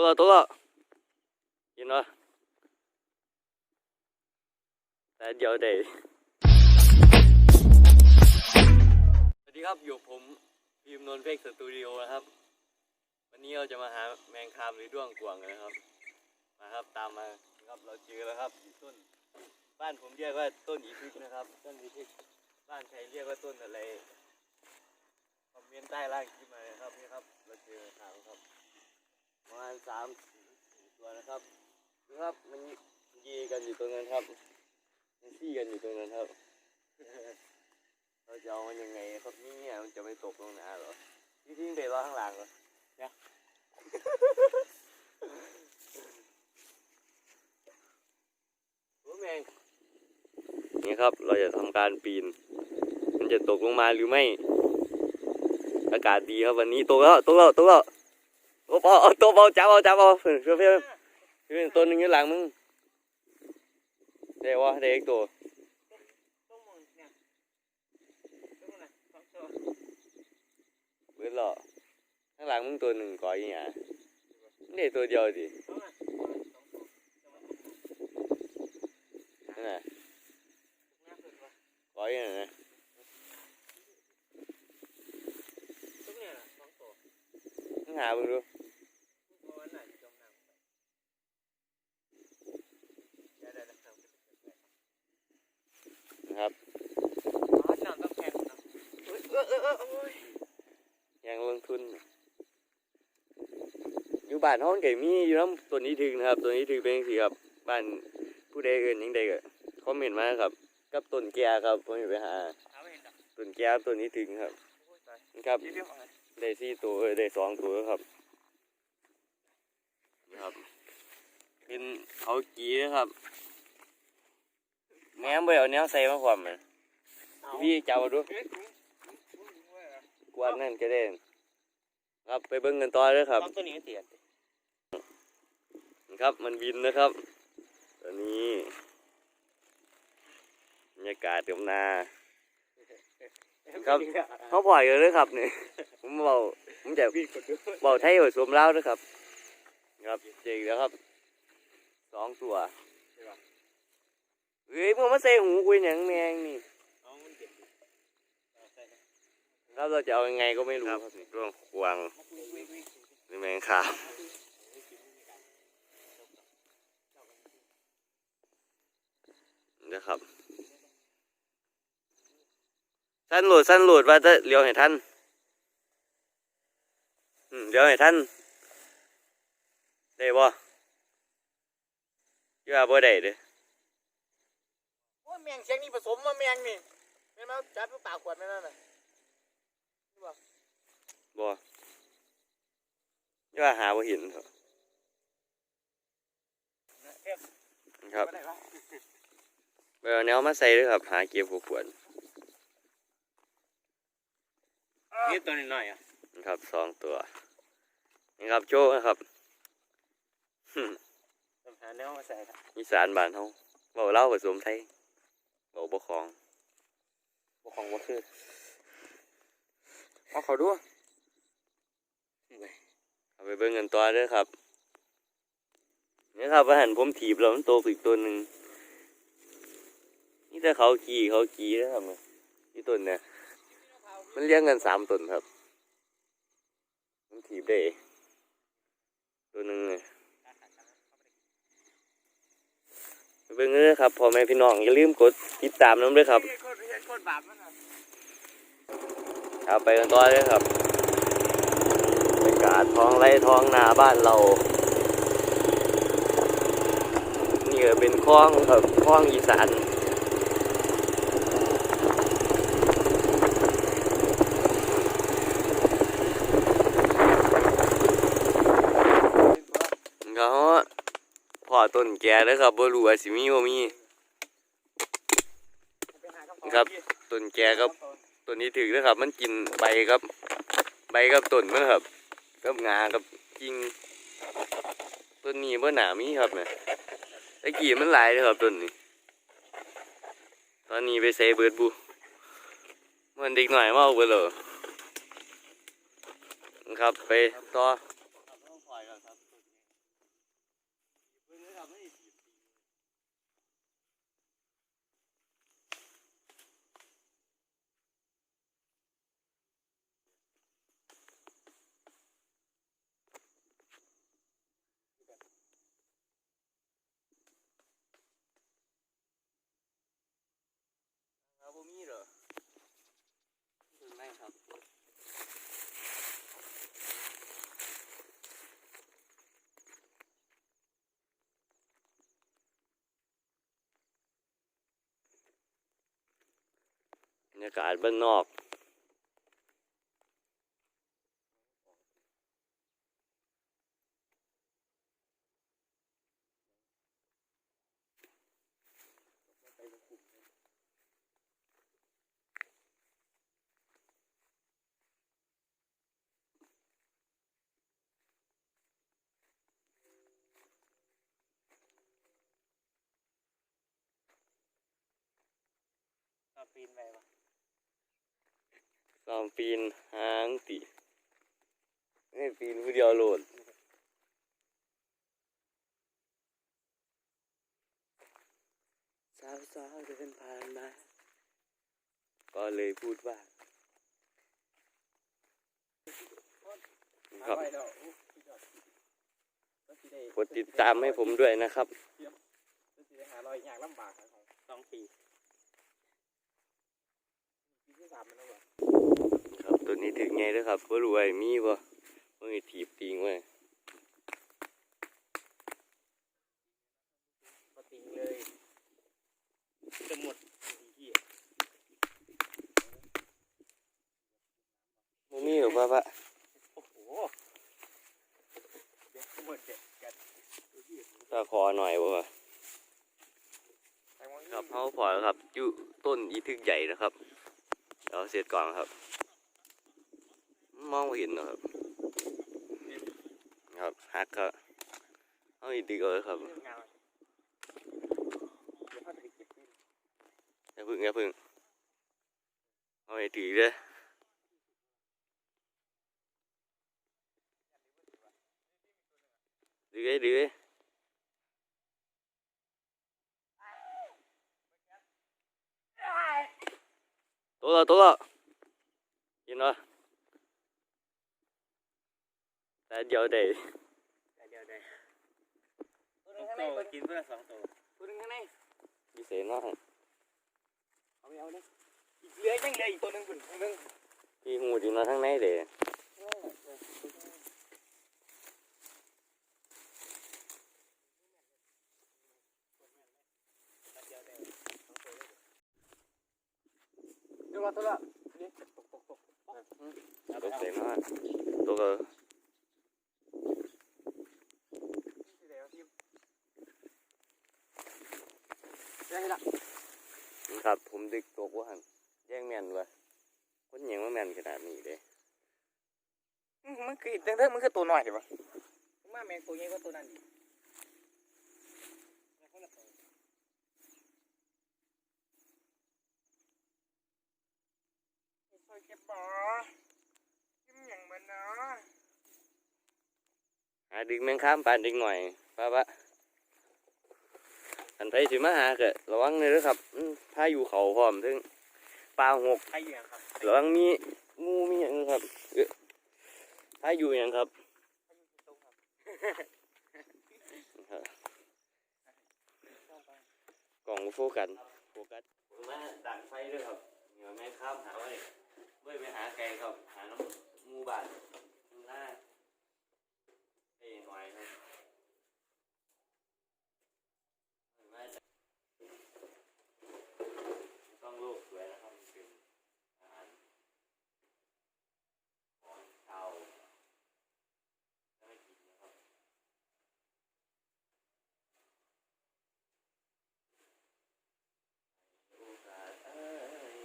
ตัวละตัวละเห็นปะแต่เดี๋ยวเดี๋ยสวัสดีครับอยู่ผมพิมนนท์เพกสตูดิโอนะครับ วันนี้เราจะมาหาแมงคามหรือด้วงกวางกันนะครับ มาครับตามมาครับเราเจอแล้วครับต้น บ้านผมเรียกว่าต้นอีพิกนะครับ ต้นอีพิกบ้านใครเรียกว่าต้นอะไรคอมเมนต์ใต้ล่างคลิปมาเลยครับนี่ครับ เราเจอทางครับ ประมาณสามตัวนะครับดูครับมันยีกันอยู่ตรงนั้นครับ มันซี่กันอยู่ตรงนั้นครับ เราจะเอามันยังไงครับนี่เนี่ยมันจะไม่ตกลงน้ำหรอที่ทิ้งไปว่าข้างหลังเหรอเนี่ยโอ้แมงนี่ครับเราจะทำการปีน มันจะตกลงมาหรือไม่ อากาศดีครับวันนี้ตกแล้วตกแล้วตกแล้ว โอ้ปอเอาตัวเบาจับเอาจับเอาเพื่อนเพื่อนเพื่อนเพื่อนตัวหนึงอยู่หลังมึงเดี๋ยววะเด็กตัวต้องมองเนี่ยต้องมองนะสองตัวเบิดหล่อข้างหลังมึงตัวหนึ่งก่อยอย่างนี่ตัวเดียวดิเอาอะสองตัวนั่นน่ะหน้าสุดวะก่อยอย่างนะทุกเนี่ยนะสองตัวมึงหามึงดู ตัวนั้นน่ะจมน้ำไปเดี๋ยวเดี๋ยวเดี๋ยว นะครับ อ๋อน้ำต้องแข็งนะเออเออเออเออโอ้ย ยังลงทุน อยู่บ้านห้องไก่มีอยู่น้ำตัวนี้ถึงนะครับ ตัวนี้ถึงเป็นสิครับบ้านผู้ใดเอื่นยังใดก็คอมเมนต์มาครับ กับต้นแก่ครับผมจะไปหาต้นแก้วตัวนี้ถึงครับครับเดี๋ยวเดี๋ยวเอาไงได้สี่ตัวเอ้ยได้สองตัวครับนะครับเป็นเขากีนะครับแหนมไปเอาแนวใส่มาความมันเอาพี่จับมาดูเอ๊ะถุงถุงถุงถุงไว้เหรอกวนนั่นก็ได้ครับไปเบิ่งกันต่อเลยครับตัวนี้เสีย ครับ มันบินนะครับตอนนี้บรรยากาศเต็มนาครับเขาปล่อยเลยครับเนี่ยผมเบาผมจะวิ่งกดด้วยเบาไทยผสมลาวด้วยครับ ครับเจ๋งแล้วครับสองตัวเฮ้ยมึงมาใส่หูกูอย่างแมงนี่เอามันเจ็บดิเอาใส่นะครับเราจะเอายังไงก็ไม่รู้ครับเรื่องควางวิ่งวิ่งวิ่งหรือแมงคาม นะครับสั้นโหลดสั้นโหลดว่าจะเลี้ยวให้ท่านอืมเลี้ยวให้ท่านได้บ่อยู่ว่าบ่ได้เด้อโอ้ยแมงเสียงนี่ผสมมาแมงนี่เห็นไหมจับลูกปากขวดไม่นั่นน่ะบ่อยู่ว่าหาบ่เห็นครับเอ๊ะครับอะไรวะไป เอาแนวมาใส่ด้วยครับ หาเก็บพวกขวดนี่ตัวน้อยๆอะนะครับสองตัวนี่ครับโจ้นะครับต้องหาแนวมาใส่ครับอีสานบ้านเฮาเบาเล่าวผสมไทยเบาบ่ของบกของบ่คือเอาเขาด้วยเอาไปเบิ่งกันต่อเด้อครับนี่ครับว่าหันผมถีบแล้วมันโตอีกตัวหนึ่ง นี่แต่เขาขี่เขาขี่นะครับนี่ต้นเนี่ยมันเลี้ยงกันสามต้นครับ มันถีบได้ตัวหนึ่งเลยไปเบิ่งเลยครับพ่อแม่พี่น้องอย่าลืมกดติดตามน้ำด้วยครับครโคตรบาปมันอะเอาไปกันต่อเลยครับบรรยากาศท้องไร่ท้องนาบ้านเรา นี่เป็นคลองครับคลองอีสานเขาพอ ต้นแก่แล้วครับบ่รู้ว่าสิมีบ่มีครับต้นแก่ครับตัวนี้ถือนะครับ มันกินใบครับ ใบกับต้นมันครับกับงากับกิ่งต้นนี้เมื่อหนามีครับเนี่ยตะกี้มันหลายเลยครับต้นนี้ ตอนนี้ไปใส่เบิดบูมันเด็กหน่อยมาเอาไปเลยครับไปต่อ Foi legal, não é isso? บรรยากาศบ้านนอกปีนไปวะ ซ้อมปีนหางติให้ปีนผู้เดียวโหลดสาวสาวๆเดินผ่านมาก็เลยพูดว่าครับไปแล้วอู้สุดยอดก็สิได้กดติดตามให้ผมด้วยนะครับก็สิได้หารอยยากลำบากครับของสองปีปีที่ สามมันแล้ววะครับตัวนี้ถึงไงด้วยครับว่ารวยมีบ่มือถีบติงไว้พอติงเลยจะหมดที่บ่มีหรอป้าปะโอ้โหเดี๋ยวหมดเด็ดกันดูที่ตาคอหน่อยบ่วะแตงโมนี่ครับเขาพอแล้วครับอยู่ต้นอีทึกใหญ่นะครับ เดี๋ยวเสร็จก่อนครับ มองไม่เห็นนะครับ ครับหักครับเอาอีกดีกว่าครับเรื่องงานเดี๋ยวเขาจะไปเก็บขึ้นอย่าพึ่งอย่าพึ่งเอาไอ้ถือเด้อดื้อไอ้ดื้อตัวละ ตัวละกินวะแต่เดียวได้เดี๋ยวเดี๋ยวตัวนึงข้างในตัวกินเพื่อสองตัวตัวนึงข้างในพิเศษเนาะเอาไปเอาเนี่ยอีกเหลือยังเหลืออีกตัวนึงคุณตัวนึงพี่หูดีเนาะทั้งในเด้เดี๋ยวมาตัวละนี่ตกตกตกตกเสียงมากตัวก็ที่ไหนวะทีมได้ละครับผมดึกตกว่าหันแย่งแม่นวะคนยังว่าแม่นขนาดนี้เด้มันคือตั้งแต่มันคือตัวน้อยเดี๋ยวปะมาแมงตัวใหญ่กว่าตัวนั้นอีกซอย เก็บบ่อยิ้มอย่างมันเนาะหาดึกแมงข้ามปานดึกหน่อยป้าปะอันไปสิมาหาก็ระวังเลยเด้อครับอืมพาอยู่เขาพร้อมถึงปลาหกใครอยู่อย่างครับระวังมีงูมีอย่างครับเอ้อพาอยู่อย่างครับใครอยู่ตรงครับครับกล่องโฟกัสโฟกัสมาดังไฟด้วยครับเดี๋ยวแม่ข้ามหาไว้เว้ ยไปหาแกงครับ หาน้ำงูบาดข้างหน้าไอ้หน่อยครับมาจากต้องโลกสวยนะครับมันเป็นอาหารของชาวไม่กินนะครับ โอกาสเอ้ย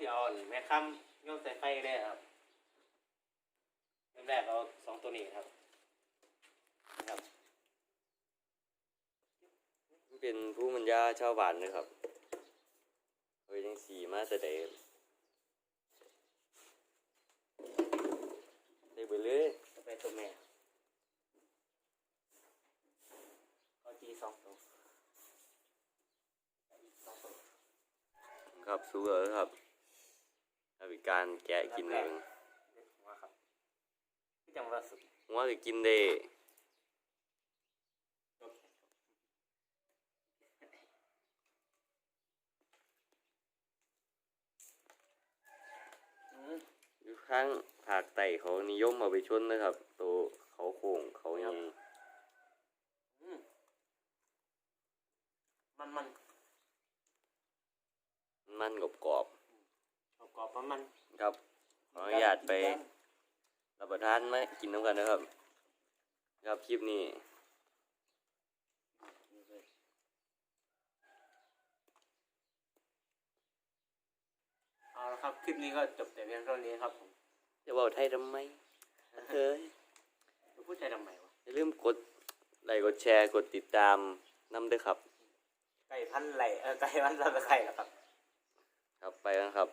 เอาสิเอาแม่ค้ำโยนใส่ไฟได้ครับเริ่มแรกเอาสองตัวนี้ครับนะครับเป็นผู้มัญญาชาวบ้านนะครับเฮ้ยยังสีมาแต่ใดได้ไปเลยจะไปตัวแม่เอาจีสองตัวอีกสองตัวครับ สู้เลยครับ หรืการแกะกินเองหังว่หรือกินเดยุยู่ข้งผักไต่เขานิยมเอาไปชนนะครับ ตัวเขาโค้งเขายังมันมันมันกรอบกรอบ อบๆมันมันๆครับขออนุญาตไปรับประทานไหมกินน้ำกันนะครับ ครับคลิปนี้เอาละครับคลิปนี้ก็จบแต่เพียงเท่านี้ครับผมจะบอกไทยทำไมเฮ้ยจะพูดใจทำไมวะอย่าลืมกดไลค์กดแชร์กดติดตามน้ำด้วยครับไก่พันไหลเออไก่พันเราไปไข่แล้วครับ ครับไปกันครับ